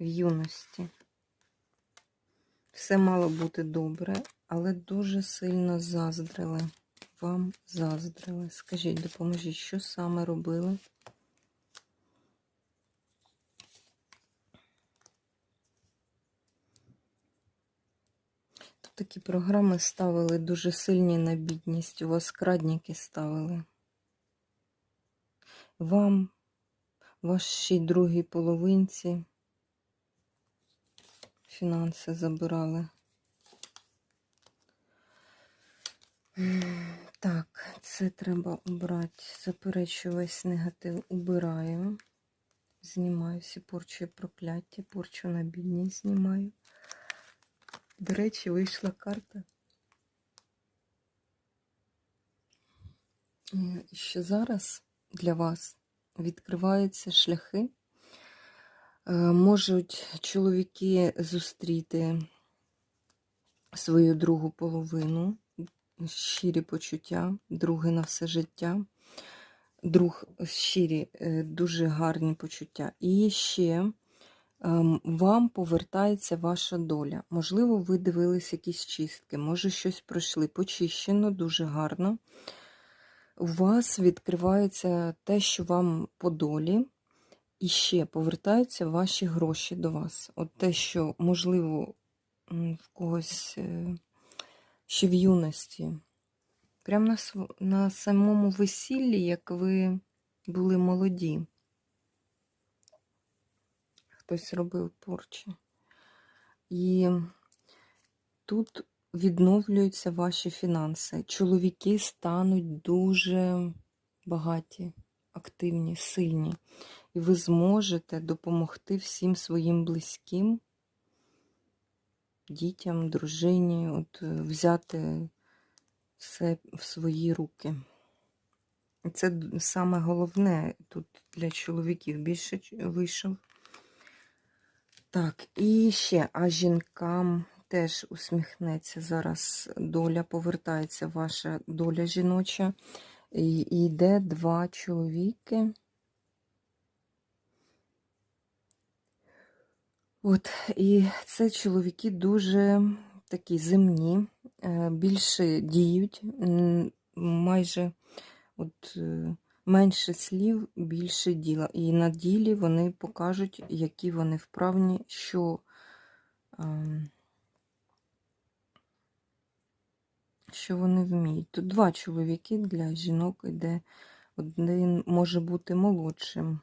в юності. Все мало бути добре, але дуже сильно заздрили. Вам заздрили. Скажіть, допоможіть, що саме робили? Тут такі програми ставили дуже сильні на бідність. У вас крадники ставили. Вам, вашій другій половинці фінанси забирали. Так, це треба убрати. Заперечую весь негатив. Убираю. Знімаю всі порчі прокляття, порчу на бідність знімаю. До речі, вийшла карта. Е, І що зараз для вас відкриваються шляхи. Е, Можуть чоловіки зустріти свою другу половину, щирі почуття, друге на все життя. Друг щирі, е, дуже гарні почуття. І ще ем, вам повертається ваша доля. Можливо, ви дивились якісь чистки, може щось пройшли. Почищено, дуже гарно. У вас відкривається те, що вам по долі, і ще повертаються ваші гроші до вас. От те, що, можливо, в когось е, ще в юності. Прямо на, на самому весіллі, як ви були молоді. Хтось робив порчі. І тут відновлюються ваші фінанси. Чоловіки стануть дуже багаті, активні, сильні. І ви зможете допомогти всім своїм близьким, дітям, дружині, от, е, взяти все в свої руки. І Це саме головне тут для чоловіків більше вийшов. Так, і ще, а жінкам теж усміхнеться зараз доля, повертається ваша доля жіноча. І йде два чоловіки. От, і це чоловіки дуже такі земні, е, більше діють, майже от, е, менше слів, більше діла. І на ділі вони покажуть, які вони вправні, що, що вони вміють. Тут два чоловіки для жінок іде, один може бути молодшим.